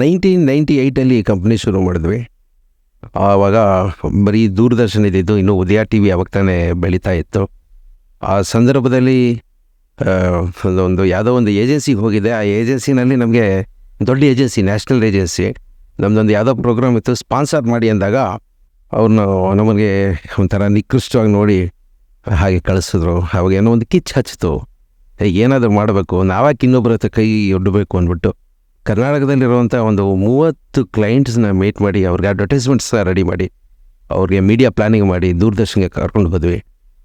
Nineteen ninety ಏಯ್ಟಲ್ಲಿ ಈ company ಶುರು ಮಾಡಿದ್ವಿ. ಆವಾಗ ಬರೀ ದೂರದರ್ಶನ ಇದ್ದಿದ್ದು ಇನ್ನು ಉದಯ ಟಿ ವಿ ಅವಾಗ ತಾನೇ ಬೆಳೀತಾ ಇತ್ತು. ಆ ಸಂದರ್ಭದಲ್ಲಿ ಒಂದು ಯಾವುದೋ ಒಂದು ಏಜೆನ್ಸಿಗೆ ಹೋಗಿದೆ. ಆ ಏಜೆನ್ಸಿನಲ್ಲಿ ನಮಗೆ ದೊಡ್ಡ ಏಜೆನ್ಸಿ, ನ್ಯಾಷನಲ್ ಏಜೆನ್ಸಿ. ನಮ್ಮದೊಂದು ಯಾವುದೋ ಪ್ರೋಗ್ರಾಮ್ ಇತ್ತು, ಸ್ಪಾನ್ಸರ್ ಮಾಡಿ ಅಂದಾಗ ಅವ್ರನ್ನ ನಮಗೆ ಒಂಥರ ನಿಕೃಷ್ಟವಾಗಿ ನೋಡಿ ಹಾಗೆ ಕಳಿಸಿದ್ರು. ಅವಾಗ ಏನೋ ಒಂದು ಕಿಚ್ಚು ಹಚ್ಚಿತು. ಏನಾದರೂ ಮಾಡಬೇಕು, ನಾವ್ಯಾಕೆ ಇನ್ನೊಬ್ಬರ ಹತ್ರ ಕೈ ಒಡ್ಡಬೇಕು ಅಂದ್ಬಿಟ್ಟು. ಕರ್ನಾಟಕದಲ್ಲಿರುವಂಥ ಒಂದು ಮೂವತ್ತು ಕ್ಲೈಂಟ್ಸ್ನ ಮೀಟ್ ಮಾಡಿ, ಅವ್ರಿಗೆ ಅಡ್ವರ್ಟೈಸ್ಮೆಂಟ್ಸ್ ರೆಡಿ ಮಾಡಿ, ಅವ್ರಿಗೆ ಮೀಡಿಯಾ ಪ್ಲಾನಿಂಗ್ ಮಾಡಿ, ದೂರದರ್ಶನಕ್ಕೆ ಕರ್ಕೊಂಡು ಹೋದ್ವಿ.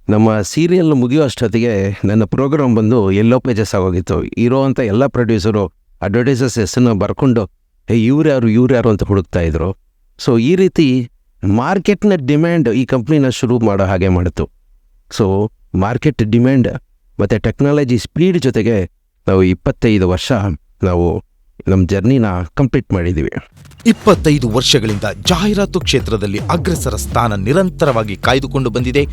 ನಮ್ಮ ಸೀರಿಯಲ್ ಮುಗಿಯೋ ಅಷ್ಟೊತ್ತಿಗೆ ನನ್ನ ಪ್ರೋಗ್ರಾಮ್ ಬಂದು ಎಲ್ಲೋ ಪೇಜಸ್ ಆಗೋಗಿತ್ತು. ಇರೋವಂಥ ಎಲ್ಲ ಪ್ರೊಡ್ಯೂಸರು ಅಡ್ವರ್ಟೈಸಸ್ ಹೆಸರನ್ನ ಬರ್ಕೊಂಡು, ಏ ಇವ್ರ್ಯಾರು ಇವ್ರು ಯಾರು? ಅಂತ ಹುಡುಕ್ತಾ ಇದ್ರು. ಸೊ ಈ ರೀತಿ ಮಾರ್ಕೆಟ್ನ ಡಿಮ್ಯಾಂಡ್ ಈ ಕಂಪ್ನಿನ ಶುರು ಮಾಡೋ ಹಾಗೆ ಮಾಡಿತು. ಸೊ ಮಾರ್ಕೆಟ್ ಡಿಮ್ಯಾಂಡ್ ಮತ್ತು ಟೆಕ್ನಾಲಜಿ ಸ್ಪೀಡ್ ಜೊತೆಗೆ ನಾವು ಇಪ್ಪತ್ತೈದು ವರ್ಷ ನಾವು ನಮ್ಮ ಜರ್ನಿನ ಕಂಪ್ಲೀಟ್ ಮಾಡಿದ್ದೀವಿ ಇಪ್ಪತ್ತೈದು ವರ್ಷಗಳಿಂದ ಜಾಹೀರಾತು ಕ್ಷೇತ್ರದಲ್ಲಿ ಅಗ್ರಸರ ಸ್ಥಾನ ನಿರಂತರವಾಗಿ ಕಾಯ್ದುಕೊಂಡು ಬಂದಿದೆ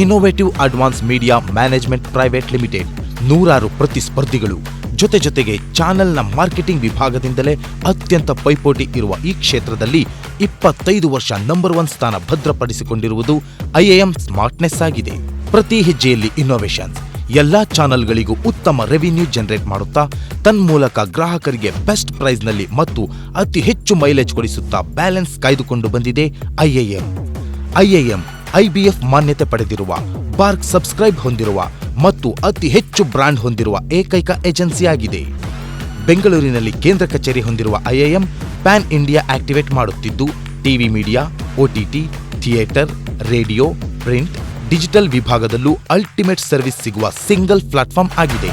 innovative advance media management private limited ನೂರಾರು ಪ್ರತಿಸ್ಪರ್ಧಿಗಳು. ಜೊತೆ ಜೊತೆಗೆ ಚಾನೆಲ್ನ ಮಾರ್ಕೆಟಿಂಗ್ ವಿಭಾಗದಿಂದಲೇ ಅತ್ಯಂತ ಪೈಪೋಟಿ ಇರುವ ಈ ಕ್ಷೇತ್ರದಲ್ಲಿ ಇಪ್ಪತ್ತೈದು ವರ್ಷ ನಂಬರ್ ಒನ್ ಸ್ಥಾನ ಭದ್ರಪಡಿಸಿಕೊಂಡಿರುವುದು ಐಎಎಂ ಸ್ಮಾರ್ಟ್ನೆಸ್ ಆಗಿದೆ. ಪ್ರತಿ ಹೆಜ್ಜೆಯಲ್ಲಿ ಇನ್ನೋವೇಷನ್ಸ್ ಎಲ್ಲಾ ಚಾನೆಲ್ಗಳಿಗೂ ಉತ್ತಮ ರೆವಿನ್ಯೂ ಜನರೇಟ್ ಮಾಡುತ್ತಾ, ತನ್ಮೂಲಕ ಗ್ರಾಹಕರಿಗೆ ಬೆಸ್ಟ್ ಪ್ರೈಸ್ನಲ್ಲಿ ಮತ್ತು ಅತಿ ಹೆಚ್ಚು ಮೈಲೇಜ್ ಕೊಡಿಸುತ್ತಾ ಬ್ಯಾಲೆನ್ಸ್ ಕಾಯ್ದುಕೊಂಡು ಬಂದಿದೆ ಐಎಎಂ ಐಎಎಂ ಐಬಿಎಫ್ ಮಾನ್ಯತೆ ಪಡೆದಿರುವ, ಬಾರ್ಕ್ ಸಬ್ಸ್ಕ್ರೈಬ್ ಹೊಂದಿರುವ ಮತ್ತು ಅತಿ ಹೆಚ್ಚು ಬ್ರಾಂಡ್ ಹೊಂದಿರುವ ಏಕೈಕ ಏಜೆನ್ಸಿಯಾಗಿದೆ ಬೆಂಗಳೂರಿನಲ್ಲಿ ಕೇಂದ್ರ ಕಚೇರಿ ಹೊಂದಿರುವ ಐಐಎಂ ಪ್ಯಾನ್ ಇಂಡಿಯಾ ಆಕ್ಟಿವೇಟ್ ಮಾಡುತ್ತಿದ್ದು TV media OTT theatre, radio, print digital ವಿಭಾಗದಲ್ಲೂ ultimate service ಸಿಗುವ ಸಿಂಗಲ್ ಪ್ಲಾಟ್ಫಾರ್ಮ್ ಆಗಿದೆ.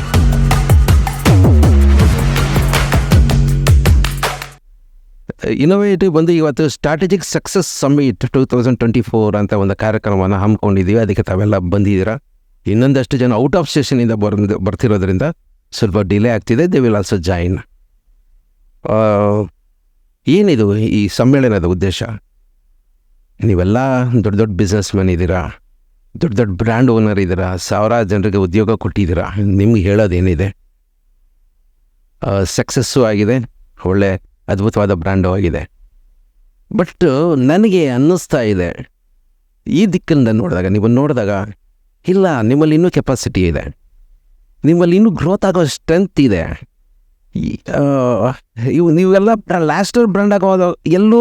ಇನೋವೇಟಿವ್ ಬಂದು ಇವತ್ತು strategic success summit two thousand twenty four ಅಂತ ಒಂದು ಕಾರ್ಯಕ್ರಮವನ್ನು ಹಮ್ಮಿಕೊಂಡಿದ್ದೀವಿ. ಅದಕ್ಕೆ ತಾವೆಲ್ಲ ಬಂದಿದ್ದೀರಾ? ಇನ್ನೊಂದಷ್ಟು ಜನ ಔಟ್ ಆಫ್ ಸ್ಟೇಷನಿಂದ ಬರ್ದು, ಬರ್ತಿರೋದ್ರಿಂದ ಸ್ವಲ್ಪ ಡಿಲೇ ಆಗ್ತಿದೆ. ದೇ ವಿಲ್ ಆಲ್ಸೋ ಜಾಯಿನ್ ಏನಿದು ಈ ಸಮ್ಮೇಳನದ ಉದ್ದೇಶ? ನೀವೆಲ್ಲ ದೊಡ್ಡ ದೊಡ್ಡ ಬಿಸ್ನೆಸ್ ಮ್ಯಾನ್ ಇದ್ದೀರಾ? ದೊಡ್ಡ ದೊಡ್ಡ ಬ್ರ್ಯಾಂಡ್ ಓನರ್ ಇದ್ದೀರಾ? ಸಾವಿರಾರು ಜನರಿಗೆ ಉದ್ಯೋಗ ಕೊಟ್ಟಿದ್ದೀರಾ? ನಿಮ್ಗೆ ಹೇಳೋದೇನಿದೆ? ಸಕ್ಸಸ್ಸು ಆಗಿದೆ, ಒಳ್ಳೆ ಅದ್ಭುತವಾದ ಬ್ರ್ಯಾಂಡು ಆಗಿದೆ. ಬಟ್ ನನಗೆ ಅನ್ನಿಸ್ತಾ ಇದೆ, ಈ ದಿಕ್ಕಿಂದ ನೋಡಿದಾಗ, ನೀವು ನೋಡಿದಾಗ, ಇಲ್ಲ, ನಿಮ್ಮಲ್ಲಿ ಇನ್ನೂ ಕೆಪಾಸಿಟಿ ಇದೆ. ನಿಮ್ಮಲ್ಲಿ ಇನ್ನೂ ಗ್ರೋತ್ ಆಗೋ ಸ್ಟ್ರೆಂತ್ ಇದೆ. ಇವು, ನೀವೆಲ್ಲ ಲ್ಯಾಸ್ಟರ್ ಬ್ರ್ಯಾಂಡ್ ಆಗೋದು, ಎಲ್ಲೋ,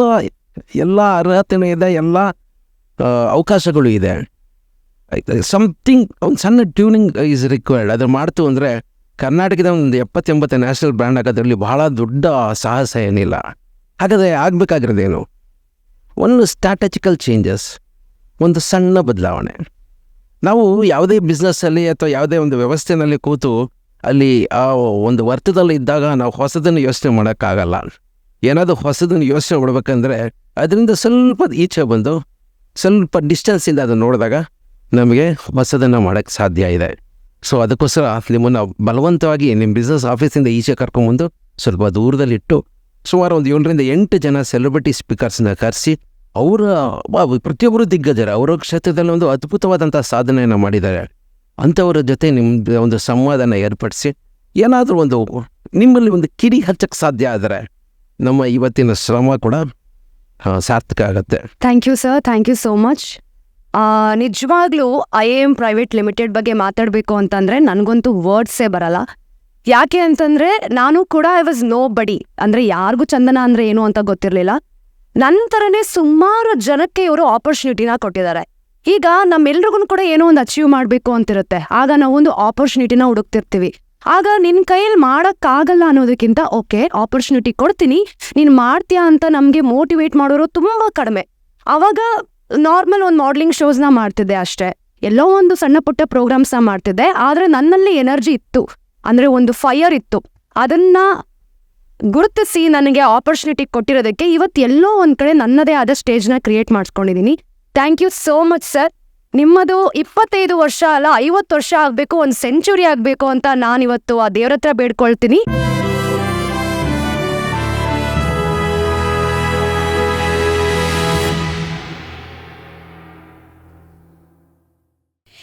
ಎಲ್ಲ ಅರ್ಹತೆನೂ ಇದೆ, ಎಲ್ಲ ಅವಕಾಶಗಳು ಇದೆ. ಸಮಥಿಂಗ್ ಒಂದು ಸಣ್ಣ ಟ್ಯೂನಿಂಗ್ ಈಸ್ ರಿಕ್ವೈರ್ಡ್ ಅದು ಮಾಡ್ತು ಅಂದರೆ ಕರ್ನಾಟಕದ ಒಂದು ಎಪ್ಪತ್ತೆಂಬತ್ತು ನ್ಯಾಷನಲ್ ಬ್ರ್ಯಾಂಡ್ ಆಗೋದ್ರಲ್ಲಿ ಬಹಳ ದೊಡ್ಡ ಸಾಹಸ ಏನಿಲ್ಲ. ಹಾಗಾದರೆ ಆಗಬೇಕಾಗಿರೋದೇನು? ಒಂದು ಸ್ಟ್ರಾಟಜಿಕಲ್ ಚೇಂಜಸ್ ಒಂದು ಸಣ್ಣ ಬದಲಾವಣೆ. ನಾವು ಯಾವುದೇ ಬಿಸ್ನೆಸ್ಸಲ್ಲಿ ಅಥವಾ ಯಾವುದೇ ಒಂದು ವ್ಯವಸ್ಥೆನಲ್ಲಿ ಕೂತು ಅಲ್ಲಿ, ಆ, ಒಂದು ವರ್ತದಲ್ಲಿ ಇದ್ದಾಗ ನಾವು ಹೊಸದನ್ನು ಯೋಚನೆ ಮಾಡೋಕ್ಕಾಗಲ್ಲ. ಏನಾದರೂ ಹೊಸದನ್ನು ಯೋಚನೆ ಮಾಡ್ಬೇಕಂದ್ರೆ, ಅದರಿಂದ ಸ್ವಲ್ಪ ಈಚೆ ಬಂದು ಸ್ವಲ್ಪ ಡಿಸ್ಟೆನ್ಸಿಂದ ಅದನ್ನು ನೋಡಿದಾಗ ನಮಗೆ ಹೊಸದನ್ನು ಮಾಡೋಕ್ಕೆ ಸಾಧ್ಯ ಇದೆ. ಸೊ ಅದಕ್ಕೋಸ್ಕರ ನಿಮ್ಮನ್ನು ಬಲವಂತವಾಗಿ ನಿಮ್ಮ ಬಿಸ್ನೆಸ್ ಆಫೀಸಿಂದ ಈಚೆ ಕರ್ಕೊಂಬಂದು ಸ್ವಲ್ಪ ದೂರದಲ್ಲಿಟ್ಟು ಸುಮಾರು ಒಂದು ಏಳರಿಂದ ಎಂಟು ಜನ ಸೆಲೆಬ್ರಿಟಿ ಸ್ಪೀಕರ್ಸ್ನ ಕರೆಸಿ ಅವರ ಪ್ರತಿಯೊಬ್ಬರು ದಿಗ್ಗಜರ ಅವರ ಕ್ಷೇತ್ರದಲ್ಲಿ ಒಂದು ಅದ್ಭುತವಾದಂಥ ಸಾಧನೆಯನ್ನು ಮಾಡಿದ್ದಾರೆ. ಅಂಥವರ ಜೊತೆ ನಿಮ್ಮ ಒಂದು ಸಂವಾದನ ಏರ್ಪಡಿಸಿ ಏನಾದರೂ ಒಂದು ನಿಮ್ಮಲ್ಲಿ ಒಂದು ಕಿಡಿ ಹಚ್ಚಕ್ಕೆ ಸಾಧ್ಯ ಆದರೆ ನಮ್ಮ ಇವತ್ತಿನ ಶ್ರಮ ಕೂಡ ಸಾರ್ಥಕ ಆಗುತ್ತೆ. Thank you sir thank you so much ನಿಜವಾಗ್ಲೂ ಐ ಎಂ ಪ್ರೈವೇಟ್ ಲಿಮಿಟೆಡ್ ಬಗ್ಗೆ ಮಾತಾಡಬೇಕು ಅಂತಂದ್ರೆ ನನಗಂತೂ ವರ್ಡ್ಸೇ ಬರಲ್ಲ. ಯಾಕೆ ಅಂತಂದ್ರೆ ನಾನು ಕೂಡ ಐ ವಾಸ್ ನೋ ಬಡಿ ಅಂದ್ರೆ ಯಾರಿಗೂ ಚಂದನ ಅಂದರೆ ಏನು ಅಂತ ಗೊತ್ತಿರಲಿಲ್ಲ. ನನ್ನ ಥರನೇ ಸುಮಾರು ಜನಕ್ಕೆ ಇವರು ಆಪರ್ಚುನಿಟಿನ ಕೊಟ್ಟಿದ್ದಾರೆ. ಈಗ ನಮ್ಮೆಲ್ರಿಗೂ ಕೂಡ ಏನೋ ಒಂದು ಅಚೀವ್ ಮಾಡಬೇಕು ಅಂತಿರುತ್ತೆ. ಆಗ ನಾವೊಂದು ಆಪರ್ಚುನಿಟಿನ ಹುಡುಕ್ತಿರ್ತೀವಿ. ಆಗ ನಿನ್ನ ಕೈಯಲ್ಲಿ ಮಾಡೋಕ್ಕಾಗಲ್ಲ ಅನ್ನೋದಕ್ಕಿಂತ ಓಕೆ ಆಪರ್ಚುನಿಟಿ ಕೊಡ್ತೀನಿ. ನೀನ್ ಮಾಡ್ತೀಯಾ ಅಂತ ನಮಗೆ ಮೋಟಿವೇಟ್ ಮಾಡೋರು ತುಂಬಾ ಕಡಿಮೆ. ಅವಾಗ ನಾರ್ಮಲ್ ಒಂದು ಮಾಡ್ಲಿಂಗ್ ಶೋಸ್ನ ಮಾಡ್ತಿದ್ದೆ ಅಷ್ಟೇ. ಎಲ್ಲೋ ಒಂದು ಸಣ್ಣ ಪುಟ್ಟ ಪ್ರೋಗ್ರಾಮ್ಸ್ನ ಮಾಡ್ತಿದ್ದೆ. ಆದ್ರೆ ನನ್ನಲ್ಲಿ ಎನರ್ಜಿ ಇತ್ತು. ಅಂದ್ರೆ ಒಂದು ಫೈಯರ್ ಇತ್ತು. ಅದನ್ನ ಗುರುತಿಸಿ ನನಗೆ ಆಪರ್ಚುನಿಟಿ ಕೊಟ್ಟಿರೋದಕ್ಕೆ ಇವತ್ತು ಎಲ್ಲೋ ಒಂದು ಕಡೆ ನನ್ನದೇ ಆದ ಸ್ಟೇಜ್ನ ಕ್ರಿಯೇಟ್ ಮಾಡ್ಕೊಂಡಿದ್ದೀನಿ thank you so much sir ನಿಮ್ಮದು ಇಪ್ಪತ್ತೈದು ವರ್ಷ ಅಲ್ಲ, ಐವತ್ತು ವರ್ಷ ಆಗಬೇಕು, ಒಂದು ಸೆಂಚುರಿ ಆಗಬೇಕು ಅಂತ ನಾನಿವತ್ತು ಆ ದೇವ್ರ ಹತ್ರ ಬೇಡ್ಕೊಳ್ತೀನಿ.